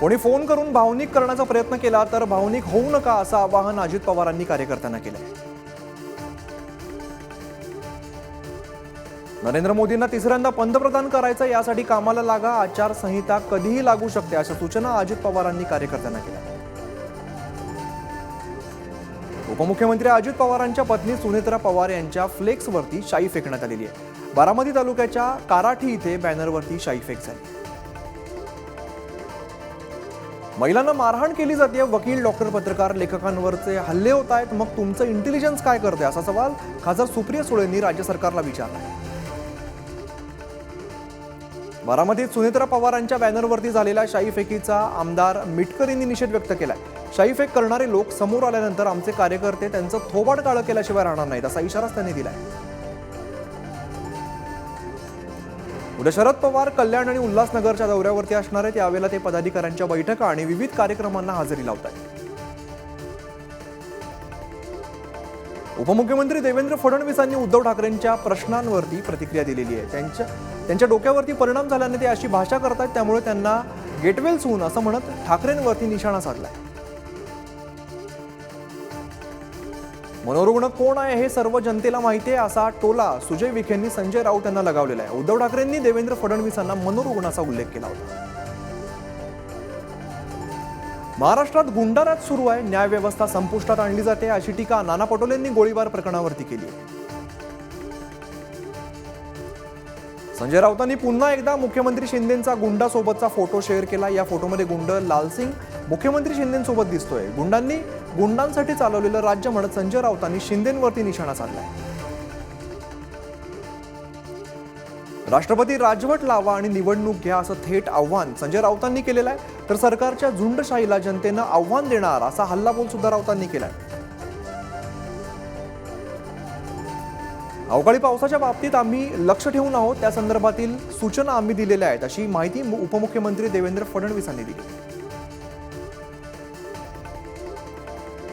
कोणी फोन करून भावनिक करण्याचा प्रयत्न केला तर भावनिक होऊ नका असं आवाहन अजित पवारांनी कार्यकर्त्यांना केलं नरेंद्र मोदींना तिसऱ्यांदा पंतप्रधान करायचं यासाठी कामाला लागा आचारसंहिता कधीही लागू शकते अशा सूचना अजित पवारांनी कार्यकर्त्यांना केल्या. उपमुख्यमंत्री अजित पवारांच्या पत्नी सुनेत्रा पवार यांच्या फ्लेक्सवरती शाई फेकण्यात आलेली आहे. बारामती तालुक्याच्या काराठी इथे बॅनरवरती शाई फेक झाली. महिलांना मारहाण केली जाते वकील डॉक्टर पत्रकार लेखकांवरचे हल्ले होत आहेत मग तुमचं इंटेलिजन्स काय करते असा सवाल खासदार सुप्रिया सुळेंनी राज्य सरकारला विचारला. बारामतीत सुनेत्रा पवारांच्या बॅनरवरती झालेल्या शाई फेकीचा आमदार मिटकर यांनी निषेध व्यक्त केलाय. शाई फेक करणारे लोक समोर आल्यानंतर आमचे कार्यकर्ते त्यांचं थोबाड काळं केल्याशिवाय राहणार नाहीत असा इशाराच त्यांनी दिलाय. उद्या शरद पवार कल्याण आणि उल्हासनगरच्या दौऱ्यावरती असणार आहेत. यावेळेला ते पदाधिकाऱ्यांच्या बैठका आणि विविध कार्यक्रमांना हजेरी लावत आहेत उपमुख्यमंत्री देवेंद्र फडणवीसांनी उद्धव ठाकरेंच्या प्रश्नांवरती प्रतिक्रिया दिलेली आहे. त्यांच्या त्यांच्या डोक्यावरती परिणाम झाल्याने ते अशी भाषा करतात त्यामुळे त्यांना गेटवेल्स होऊन असं म्हणत ठाकरेंवरती निशाणा साधला आहे मनोरुग्ण कोण आहे हे सर्व जनतेला माहिती आहे असा टोला सुजय विखेंनी संजय राऊत यांना लगावलेला आहे. उद्धव ठाकरेंनी देवेंद्र फडणवीसांना मनोरुग्णाचा उल्लेख केला होता. महाराष्ट्रात गुंडाराज सुरू आहे न्यायव्यवस्था संपुष्टात आणली जाते अशी टीका नाना पटोलेंनी गोळीबार प्रकरणावरती केली संजय राऊतांनी पुन्हा एकदा मुख्यमंत्री शिंदेचा गुंडासोबतचा फोटो शेअर केला. या फोटोमध्ये गुंड लालसिंग मुख्यमंत्री शिंदेसोबत दिसतोय. गुंडांनी गुंडांसाठी चालवलेलं राज्य म्हणत संजय राऊतांनी शिंदेवरती निशाणा साधलाय. राष्ट्रपती राजवट लावा आणि निवडणूक घ्या असं थेट आव्हान संजय राऊतांनी केलेलं आहे. तर सरकारच्या झुंडशाहीला जनतेनं आव्हान देणार असा हल्लाबोल सुद्धा राऊतांनी केलाय. अवकाळी पावसाच्या बाबतीत आम्ही लक्ष ठेवून आहोत. त्या संदर्भातील सूचना आम्ही दिलेल्या आहेत अशी माहिती उपमुख्यमंत्री देवेंद्र फडणवीसांनी दिली.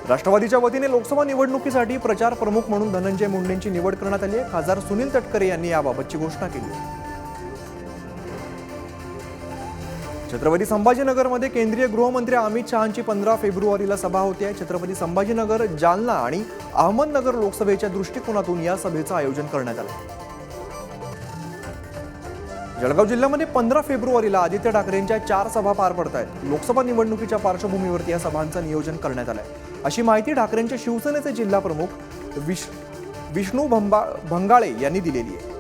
राष्ट्रवादीच्या वतीने लोकसभा निवडणुकीसाठी प्रचार प्रमुख म्हणून धनंजय मुंडेंची निवड करण्यात आली आहे. खासदार सुनील तटकरे यांनी याबाबतची घोषणा केली छत्रपती संभाजीनगरमध्ये केंद्रीय गृहमंत्री अमित शहांची पंधरा फेब्रुवारीला सभा होते आहे. छत्रपती संभाजीनगर जालना आणि अहमदनगर लोकसभेच्या दृष्टिकोनातून या सभेचं आयोजन करण्यात आलं जळगाव जिल्ह्यामध्ये पंधरा फेब्रुवारीला आदित्य ठाकरेंच्या चार सभा पार पडत आहेत लोकसभा निवडणुकीच्या पार्श्वभूमीवरती या सभांचं नियोजन करण्यात आलं आहे अशी माहिती ठाकरेंच्या शिवसेनेचे जिल्हा प्रमुख विश विष्णू भंबा भंगाळे यांनी दिलेली आहे.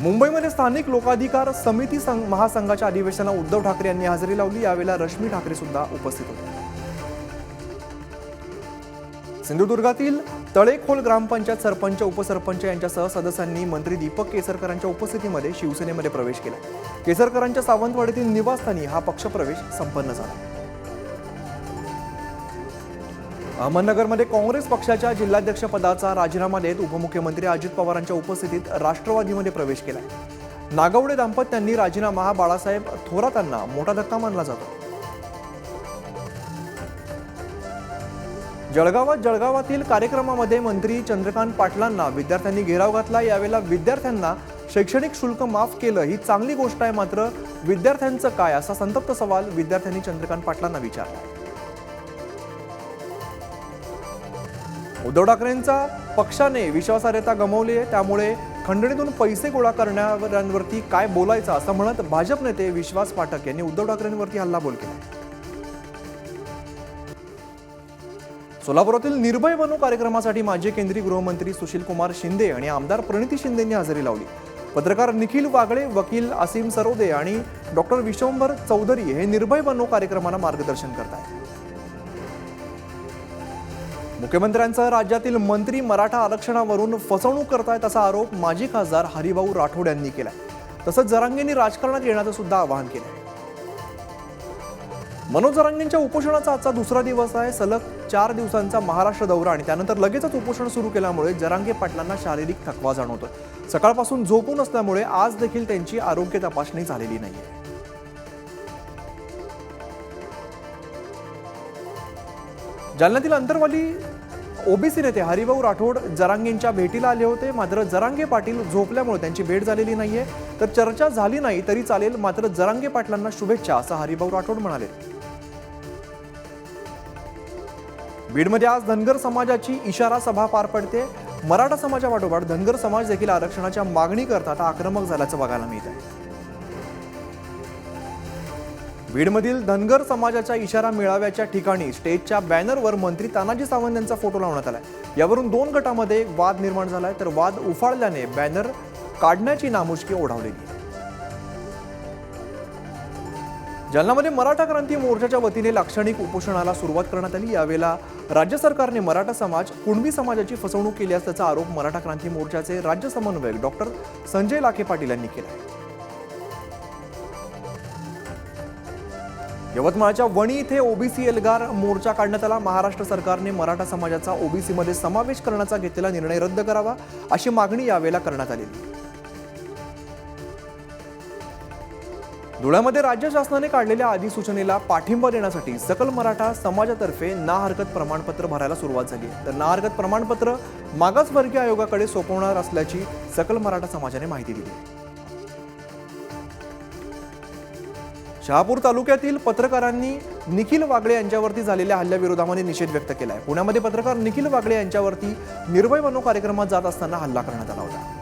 मुंबईमध्ये स्थानिक लोकाधिकार समिती संघ महासंघाच्या अधिवेशनाला उद्धव ठाकरे यांनी हजेरी लावली यावेळेला रश्मी ठाकरे सुद्धा उपस्थित होते. सिंधुदुर्गातील तळेखोल ग्रामपंचायत सरपंच उपसरपंच यांच्यासह सदस्यांनी मंत्री दीपक केसरकरांच्या उपस्थितीमध्ये शिवसेनेमध्ये प्रवेश केला. केसरकरांच्या सावंतवाडीतील निवासस्थानी हा पक्षप्रवेश संपन्न झाला. अहमदनगरमध्ये काँग्रेस पक्षाच्या जिल्हाध्यक्षपदाचा राजीनामा देत उपमुख्यमंत्री अजित पवारांच्या उपस्थितीत राष्ट्रवादीमध्ये प्रवेश केला. नागवडे दाम्पत्यांनी राजीनामा हा बाळासाहेब थोरातांना मोठा धक्का मानला जातो. जळगावात जळगावातील कार्यक्रमामध्ये मंत्री चंद्रकांत पाटलांना विद्यार्थ्यांनी घेराव घातला. यावेळेला विद्यार्थ्यांना शैक्षणिक शुल्क माफ केलं. ही चांगली गोष्ट आहे मात्र विद्यार्थ्यांचं काय? असा संतप्त सवाल विद्यार्थ्यांनी चंद्रकांत पाटलांना विचारला. उद्धव ठाकरेंचा पक्षाने विश्वासार्हता गमावली आहे. त्यामुळे खंडणीतून पैसे गोळा करणाऱ्यांवरती काय बोलायचं असं म्हणत भाजप नेते विश्वास पाठक यांनी उद्धव ठाकरेंवरती हल्लाबोल केला. सोलापुरातील निर्भय बनू कार्यक्रमासाठी माजी केंद्रीय गृहमंत्री सुशील कुमार शिंदे आणि आमदार प्रणिती शिंदेंनी हजेरी लावली. पत्रकार निखिल वागळे वकील असीम सरोदे आणि डॉक्टर विश्वंभर चौधरी हे निर्भय बनू कार्यक्रमाला मार्गदर्शन करत आहेत मुख्यमंत्र्यांसह राज्यातील मंत्री मराठा आरक्षणावरून फसवणूक करतायत असा आरोप माजी खासदार हरिभाऊ राठोड यांनी केलाय. तसंच जरांगेंनी राजकारणात येण्याचं सुद्धा आवाहन आहे मनोजरांगेंच्या उपोषणाचा आजचा दुसरा दिवस आहे. सलग चार दिवसांचा महाराष्ट्र दौरा आणि त्यानंतर लगेचच उपोषण सुरू केल्यामुळे जरांगे पाटलांना शारीरिक थकवा जाणवतोय. सकाळपासून झोपून असल्यामुळे आज देखील त्यांची आरोग्य तपासणी झालेली नाहीये. जालन्यातील अंतरवाली ओबीसी नेते हरिभाऊ राठोड जरांगेंच्या भेटीला आले होते. मात्र जरांगे पाटील झोपल्यामुळे त्यांची भेट झालेली नाहीये. तर चर्चा झाली नाही तरी चालेल. मात्र जरांगे पाटलांना शुभेच्छा असं हरिभाऊ राठोड म्हणाले. बीडमध्ये आज धनगर समाजाची इशारा सभा पार पडते. मराठा समाजापाठोपाठ धनगर समाज देखील आरक्षणाच्या मागणी करता आता आक्रमक झाल्याचं बघायला मिळत आहे बीडमधील धनगर समाजाच्या इशारा मेळाव्याच्या ठिकाणी स्टेजच्या बॅनरवर मंत्री तानाजी सावंत यांचा फोटो लावण्यात आला यावरून दोन गटामध्ये वाद निर्माण झालाय. तर वाद उफाळल्याने बॅनर काढण्याची नामुष्की ओढावलेली. जालनामध्ये मराठा क्रांती मोर्चाच्या वतीने लाक्षणिक उपोषणाला सुरुवात करण्यात आली. यावेळेला राज्य सरकारने मराठा समाज कुणबी समाजाची फसवणूक केली असल्याचा आरोप मराठा क्रांती मोर्चाचे राज्य समन्वयक डॉक्टर संजय लाखे पाटील यांनी केला यवतमाळच्या वणी इथे ओबीसी एल्गार मोर्चा काढण्यात आला. महाराष्ट्र सरकारने मराठा समाजाचा ओबीसीमध्ये समावेश करण्याचा घेतलेला निर्णय रद्द करावा अशी मागणी यावेळेला करण्यात आलेली. धुळ्यामध्ये राज्य शासनाने काढलेल्या अधिसूचनेला पाठिंबा देण्यासाठी सकल मराठा समाजातर्फे ना हरकत प्रमाणपत्र भरायला सुरुवात झाली तर ना हरकत प्रमाणपत्र मागासवर्गीय आयोगाकडे सोपवणार असल्याची सकल मराठा समाजाने माहिती दिली शहापूर तालुक्यातील पत्रकारांनी निखिल वागळे यांच्यावरती झालेल्या हल्ल्याविरोधामध्ये निषेध व्यक्त केला आहे पुण्यामध्ये पत्रकार निखिल वागळे यांच्यावरती निर्भय मनो कार्यक्रमात जात असताना हल्ला करण्यात आला होता.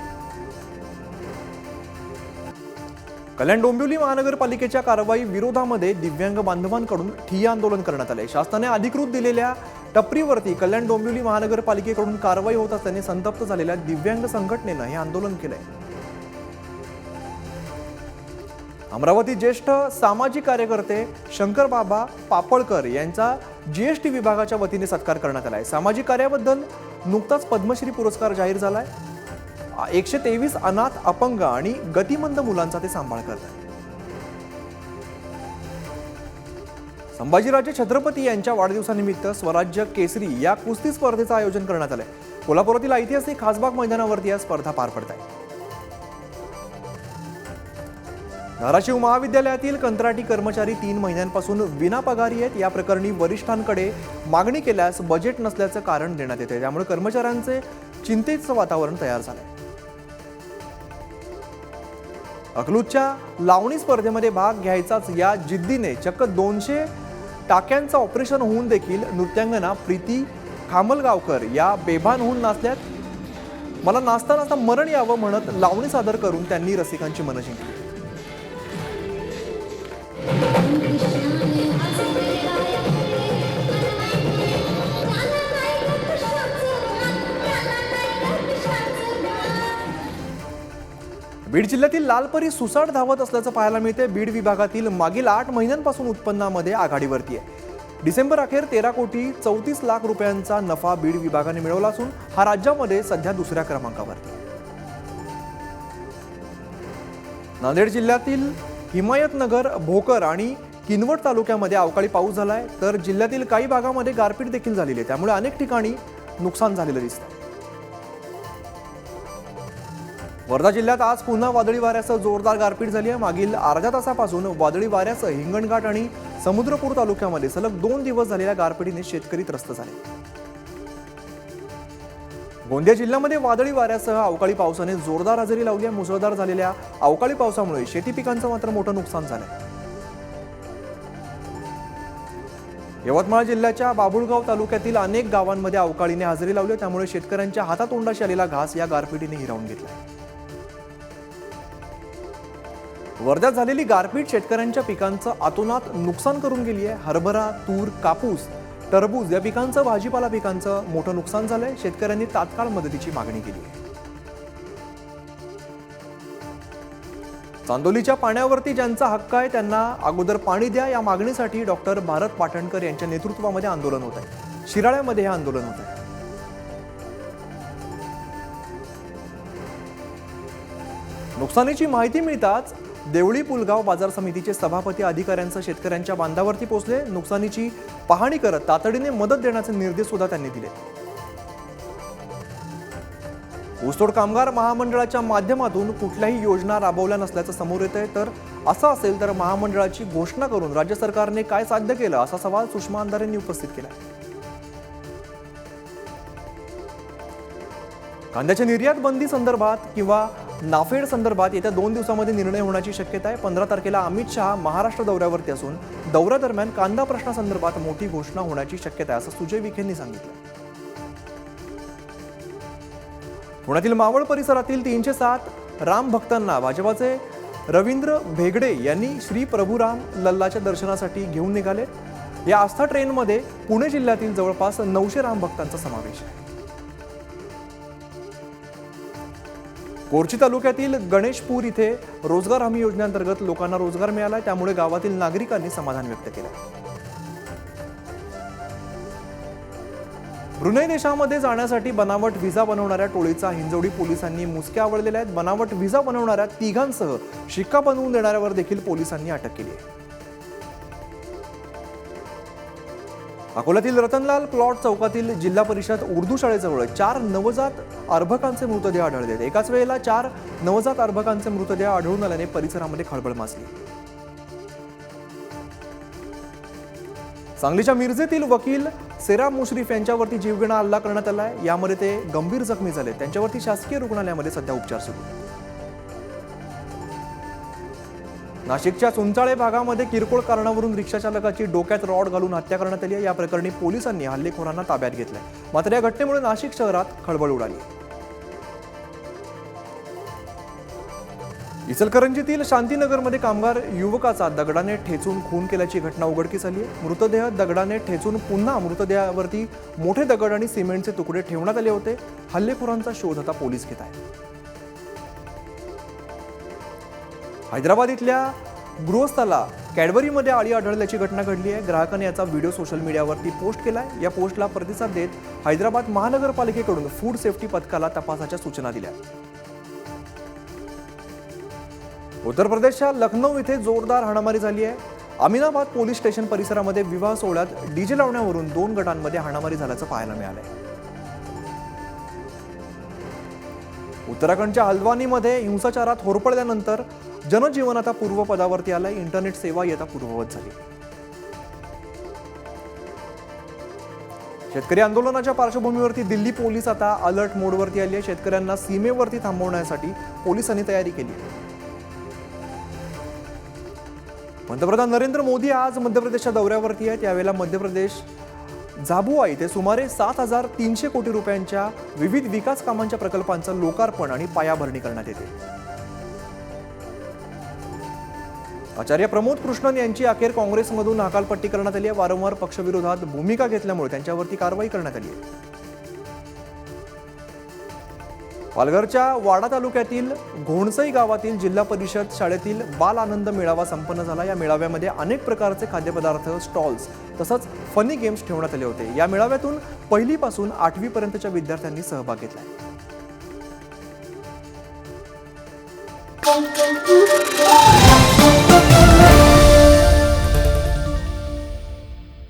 कल्याण डोंबिवली महानगरपालिकेच्या कारवाई विरोधामध्ये दिव्यांग बांधवांकडून ठिय्या आंदोलन करण्यात आले. शासनाने अधिकृत दिलेल्या टपरीवरती कल्याण डोंबिवली महानगरपालिकेकडून कारवाई होत असल्याने संतप्त झालेल्या दिव्यांग संघटनेनं हे आंदोलन केलंय. अमरावती ज्येष्ठ सामाजिक कार्यकर्ते शंकर बाबा पापळकर यांचा जी एश टी विभागाच्या वतीने सत्कार करण्यात आलाय. सामाजिक कार्याबद्दल नुकताच पद्मश्री पुरस्कार जाहीर झालाय. एकशे तेवीस अनाथ अपंग आणि गतिमंद मुलांचा ते सांभाळ करतात. संभाजीराजे छत्रपती यांच्या वाढदिवसानिमित्त स्वराज्य केसरी या कुस्ती स्पर्धेचं आयोजन करण्यात आलंय. कोल्हापुरातील ऐतिहासिक खासबाग मैदानावरती या स्पर्धा पार पडत आहे धाराशिव महाविद्यालयातील कंत्राटी कर्मचारी तीन महिन्यांपासून विनापगारी आहेत. या प्रकरणी वरिष्ठांकडे मागणी केल्यास बजेट नसल्याचं कारण देण्यात येते त्यामुळे कर्मचाऱ्यांचे चिंतेचं वातावरण तयार झालंय. अकलूजच्या लावणी स्पर्धेमध्ये भाग घ्यायचाच या जिद्दीने चक्क दोनशे टाक्यांचं ऑपरेशन होऊन देखील नृत्यांगना प्रीती खामलगावकर या बेभान होऊन नाचल्यात. मला नाचता नाचता मरण यावं म्हणत लावणी सादर करून त्यांनी रसिकांची मनं जिंकली. बीड जिल्ह्यातील लालपरी सुसाट धावत असल्याचं पाहायला मिळते बीड विभागातील मागील आठ महिन्यांपासून उत्पन्नामध्ये आघाडीवरती आहे. डिसेंबर अखेर तेरा कोटी चौतीस लाख रुपयांचा नफा बीड विभागाने मिळवला असून हा राज्यामध्ये सध्या दुसऱ्या क्रमांकावरती नांदेड जिल्ह्यातील हिमायतनगर भोकर आणि किनवट तालुक्यामध्ये अवकाळी पाऊस झालाय. तर जिल्ह्यातील काही भागामध्ये गारपीट देखील झालेली आहे. त्यामुळे अनेक ठिकाणी नुकसान झालेलं दिसतं वर्धा जिल्ह्यात आज पुन्हा वादळी वाऱ्यासह जोरदार गारपीट झाली आहे. मागील अर्ध्या तासापासून वादळी वाऱ्यासह हिंगणघाट आणि समुद्रपूर तालुक्यामध्ये सलग दोन दिवस झालेल्या गारपिटीने शेतकरी त्रस्त झाले. गोंदिया जिल्ह्यामध्ये वादळी वाऱ्यासह अवकाळी पावसाने जोरदार हजेरी लावली आहे. मुसळधार झालेल्या अवकाळी पावसामुळे शेती पिकांचं मात्र मोठं नुकसान झालं यवतमाळ जिल्ह्याच्या बाबुळगाव तालुक्यातील अनेक गावांमध्ये अवकाळीने हजेरी लावली त्यामुळे शेतकऱ्यांच्या हातातोंडाशी आलेला घास या गारपिटीने हिरावून घेतला वर्ध्यात झालेली गारपीट शेतकऱ्यांच्या पिकांचं आतोनात नुकसान करून गेली आहे हरभरा तूर कापूस टरबूज या पिकांचं भाजीपाला पिकांचं मोठं नुकसान झालंय. शेतकऱ्यांनी तात्काळ मदतीची मागणी केली आहे. चांदोलीच्या पाण्यावरती ज्यांचा हक्क आहे त्यांना अगोदर पाणी द्या. या मागणीसाठी डॉक्टर भारत पाटणकर यांच्या नेतृत्वामध्ये आंदोलन होत आहे. शिराळ्यामध्ये हे आंदोलन होत आहे. नुकसानीची माहिती मिळताच देवळी पुलगाव बाजार समितीचे सभापती अधिकाऱ्यांसह शेतकऱ्यांच्या बांधावरती पोहोचले. नुकसानीची पाहणी करत तातडीने मदत देण्याचे निर्देश सुद्धा त्यांनी दिले. ऊसतोड कामगार महामंडळाच्या माध्यमातून कुठल्याही योजना राबवल्या नसल्याचं समोर येत आहे तर असं असेल तर महामंडळाची घोषणा करून राज्य सरकारने काय साध्य केलं? असा सवाल सुषमा अंधारेंनी उपस्थित केला. कांद्याच्या निर्यात बंदी संदर्भात किंवा नाफेड संदर्भात येत्या दोन दिवसामध्ये निर्णय होण्याची शक्यता आहे. पंधरा तारखेला अमित शहा महाराष्ट्र दौऱ्यावरती असून दौऱ्यादरम्यान कांदा प्रश्नासंदर्भात मोठी घोषणा होण्याची शक्यता आहे असं सुजय विखेंनी सांगितलं. पुण्यातील मावळ परिसरातील तीनशे सात राम भक्तांना भाजपाचे रवींद्र भेगडे यांनी श्री प्रभुराम लल्लाच्या दर्शनासाठी घेऊन निघाले. या आस्था ट्रेनमध्ये पुणे जिल्ह्यातील जवळपास नऊशे राम भक्तांचा समावेश आहे. कोरची तालुक्यातील गणेशपूर इथे रोजगार हमी योजनेअंतर्गत लोकांना रोजगार मिळाला त्यामुळे गावातील नागरिकांनी समाधान व्यक्त केलं ब्रुनेई देशामध्ये जाण्यासाठी बनावट व्हिसा बनवणाऱ्या टोळीचा हिंजवडी पोलिसांनी मुसक्या आवडलेल्या आहेत. बनावट व्हिसा बनवणाऱ्या तिघांसह शिक्का बनवून देणाऱ्यावर देखील पोलिसांनी अटक केली आहे. अकोल्यातील रतनलाल प्लॉट चौकातील जिल्हा परिषद उर्दू शाळेजवळ चार नवजात अर्भकांचे मृतदेह आढळले आहेत. एकाच वेळेला चार नवजात अर्भकांचे मृतदेह आढळून आल्याने परिसरामध्ये खळबळ माजली. सांगलीच्या मिरजेतील वकील सेरा मुश्रीफ यांच्यावरती जीवघेणा हल्ला करण्यात आला आहे यामध्ये ते गंभीर जखमी झाले. त्यांच्यावरती शासकीय रुग्णालयामध्ये सध्या उपचार सुरू. नाशिकच्या सुंचाळे भागामध्ये किरकोळ कारणावरून रिक्षाचालकाची डोक्यात रॉड घालून हत्या करण्यात आली या प्रकरणी पोलिसांनी हल्लेखोरांना ताब्यात घेतलंय. मात्र या घटनेमुळे नाशिक शहरात खळबळ उडाली. इचलकरंजीतील शांतीनगरमध्ये कामगार युवकाचा दगडाने ठेचून खून केल्याची घटना उघडकीस आली आहे. मृतदेह दगडाने ठेचून पुन्हा मृतदेहावरती मोठे दगड आणि सिमेंटचे तुकडे ठेवण्यात आले होते. हल्लेखोरांचा शोध आता पोलीस घेत आहेत. हैदराबाद इथल्या गृहस्थाला कॅडबरीमध्ये आळी आढळल्याची घटना घडली आहे. ग्राहकाने याचा व्हिडिओ सोशल मीडियावरती पोस्ट केला आहे या पोस्टला प्रतिसाद देत हैदराबाद महानगरपालिकेकडून फूड सेफ्टी पथकाला तपासाच्या सूचना दिल्या. उत्तर प्रदेशच्या लखनौ इथे जोरदार हाणामारी झाली आहे. अमिनाबाद पोलीस स्टेशन परिसरामध्ये विवाह सोहळ्यात डीजे लावण्यावरून दोन गटांमध्ये हाणामारी झाल्याचं पाहायला मिळालंय. उत्तराखंडच्या हल्द्वानीमध्ये हिंसाचारात होरपळल्यानंतर जनजीवन आता पूर्वपदावरती आलंय. इंटरनेट सेवा आता पूर्ववत झाली. शेतकरी आंदोलनाच्या पार्श्वभूमीवरती दिल्ली पोलीस आता अलर्ट मोडवरती आली आहे. शेतकऱ्यांना सीमेवरती थांबवण्यासाठी पोलिसांनी तयारी केली. आहे पंतप्रधान नरेंद्र मोदी आज मध्य प्रदेशच्या दौऱ्यावरती आहेत. यावेळेला मध्य प्रदेश झाबुआ इथे सुमारे सात हजार तीनशे कोटी रुपयांच्या विविध विकास कामांच्या प्रकल्पांचं लोकार्पण आणि पायाभरणी करण्यात येते. आचार्य प्रमोद कृष्णन यांची अखेर काँग्रेसमधून हकालपट्टी करण्यात आली आहे. वारंवार पक्षविरोधात भूमिका घेतल्यामुळे त्यांच्यावरती कारवाई करण्यात आली आहे. पालघरच्या वाडा तालुक्यातील घोणसई गावातील जिल्हा परिषद शाळेतील बाल आनंद मेळावा संपन्न झाला. या मेळाव्यामध्ये अनेक प्रकारचे खाद्यपदार्थ स्टॉल्स तसंच फनी गेम्स ठेवण्यात आले होते. या मेळाव्यातून पहिलीपासून आठवीपर्यंतच्या विद्यार्थ्यांनी सहभाग घेतला